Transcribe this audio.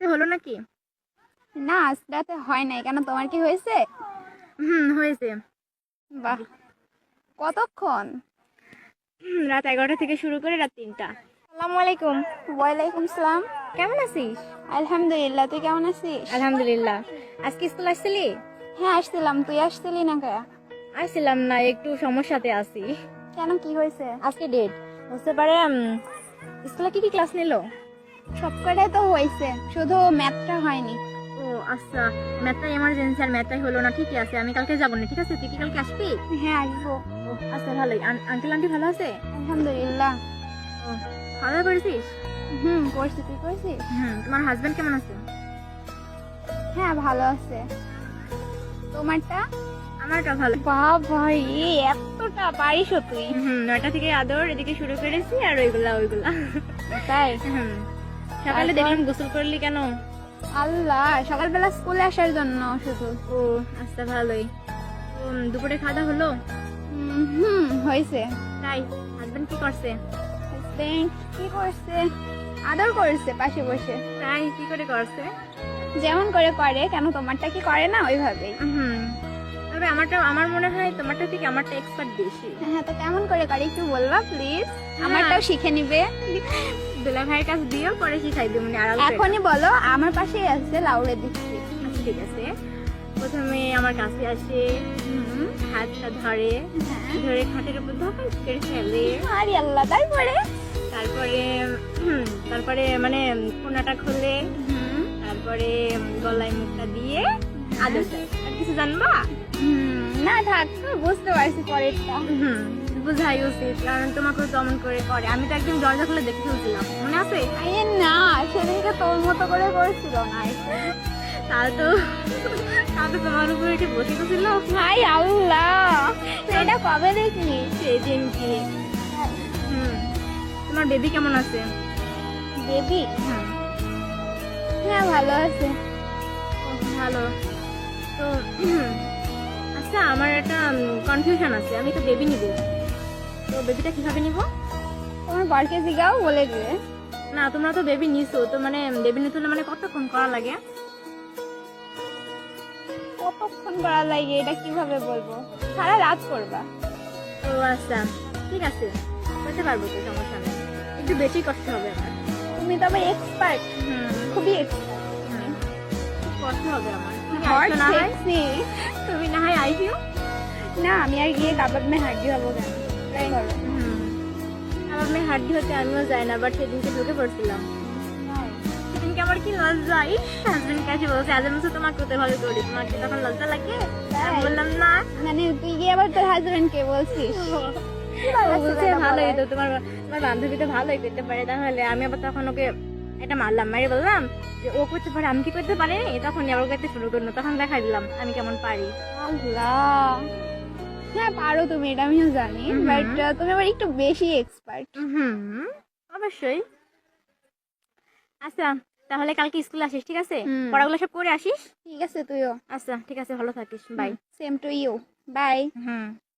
রাতে হলো নাকি? না আজ রাতে হয় নাই। কেন তোমার কি হয়েছে? হুম হয়েছে। বাহ কতক্ষণ? রাত এগারোটা থেকে শুরু করে রাত তিনটা। আসসালামু আলাইকুম। ওয়ালাইকুম সালাম। কেমন আছিস? আলহামদুলিল্লাহ তুই কেমন আছিস? আলহামদুলিল্লাহ। আজকে স্কুল আসছিলি? হ্যাঁ আসছিলাম। তুই আসছিলি না কে? আসছিলাম না একটু সমস্যাতে আছি। কেন কি হয়েছে? আজকে ডেট বুঝতে পারে স্কুলে কি কি ক্লাস নিলো? সব কটাই তো হয়েছে শুধু ম্যাথটা হয়নি। ও আচ্ছা ম্যাথটা এমার্জেন্সি আর ম্যাথটাই হলো না ঠিকই আছে আমি কালকে যাব না ঠিক আছে? তুই কি কালকে আসবি? হ্যাঁ আসব। আচ্ছা ভালোই। আঙ্কেল আন্টি ভালো আছে? আলহামদুলিল্লাহ। খাওয়া দাওয়া করেছিস? হুম করছি তুই করছিস? হুম তোমার হাজবেন্ড কেমন আছে? হ্যাঁ ভালো আছে। তোমারটা? আমারটা ভালো। বাবা রে এতটা পারিস তুই। হুম নয়টা থেকে আদর এদিকে শুরু করেছি আর ওইগুলা ওইগুলা। তাই? হুম। সকালে? দেখলাম গোসল করলি কেন? আল্লাহ সকালবেলা স্কুলে আসার জন্য শুধু। ও আচ্ছা ভালোই। দুপুরে খাওয়া হলো? হুম, হুম হয়েছে। তাই হাজবেন্ড কি করছে? হাজবেন্ড কি করছে? আদর করছে পাশে বসে। তাই কি করে করছে? যেমন করে করে কেন তোমারটা কি করে না ওইভাবেই? হুম। তবে আমারটা আমার মনে হয় তোমারটা থেকে আমারটা এক্সপার্ট বেশি। হ্যাঁ তো কেমন করে করে একটু বলবা প্লিজ আমারটাও শিখে নিবে। দুলা ভাইয়ের কাছে দিও পরে শিখাই দিও মানে আড়াল এখনই বলো আমার পাশেই আছে লাউড়ে দিচ্ছি। আচ্ছা ঠিক আছে। প্রথমে আমার কাছে আসে হাতটা ধরে হ্যাঁ। ধরে খাটের উপর ধপাস করে ফেলে। আরে আল্লাহ তারপরে তারপরে তারপরে মানে কোনাটা খুলে তারপরে গলায় মুখটা দিয়ে আদর আর কিছু জানবা? না থাক বুঝতে পারছি পরেরটা। হুম। বুঝাই উচিত কারণ তোমাকে তেমন করে করে। আমি তো একদিন দরজা খুলে দেখে ফেলছিলাম মনে আছে? আরে না সেদিনকে তোর মতো করে করেছিল না। তাহলে তো তাহলে তোমার উপরে এসে বসে গেছিল হাই আল্লাহ এটা কবে দেখলি? সেদিন কি হুম তোমার বেবি কেমন আছে? বেবি হুম। হ্যাঁ ভালো আছে। ভালো। তো আচ্ছা আমার একটা কনফিউশন আছে আমি তো বেবি নিব। তো বেবিটা কীভাবে নিব? তোমার বরকে জিগাও বলে দিবে। না তোমরা তো বেবি নিছো তো মানে বেবি নিতে মানে কতক্ষণ করা লাগে? কতক্ষণ করা লাগে এটা কীভাবে বলব? সারা রাত করবা। ও আচ্ছা। ঠিক আছে। করতে পারব তো সমস্যা নেই। একটু বেশি কষ্ট হবে আমার। তুমি তো আবার এক্সপার্ট হুম। খুবই এক্সপার্ট। কষ্ট হবে আমার। তুমি না হয়। সেক্সি তুমি না আইসিও। না আমি আর গিয়ে কাবাব মে হাড্ডি হব কেন? ট্রাই করো আমার মেয়ে হাড্ডি হতে আমিও যাই না বাট সেদিনকে ঢুকে পড়ছিলাম। সেদিনকে আমার কি লজ্জা? ইস হাজবেন্ড কাছে বলছে আজ আমি তোমাকে হতে ভালো করি তোমার কি তখন লজ্জা লাগে বললাম না। মানে তুই গিয়ে আবার তোর হাজবেন্ড কে বলছিস? বলছে ভালোই তো তোমার তোমার বান্ধবী তো ভালোই করতে পারে তাহলে আমি আবার তখন ওকে এটা মারলাম মারি বললাম যে ও করতে পারে আমি কি করতে পারি? তখন আবার করতে শুরু করল তখন দেখাই দিলাম আমি কেমন পারি? আল্লাহ। হ্যাঁ পারো তুমি এটা আমিও জানি বাট তুমি আবার একটু বেশি এক্সপার্ট হুম অবশ্যই। আচ্ছা তাহলে কালকে স্কুলে আসিস ঠিক আছে? পড়াগুলো সব করে আসিস? ঠিক আছে তুইও। আচ্ছা ঠিক আছে ভালো থাকিস bye same to you bye hmm.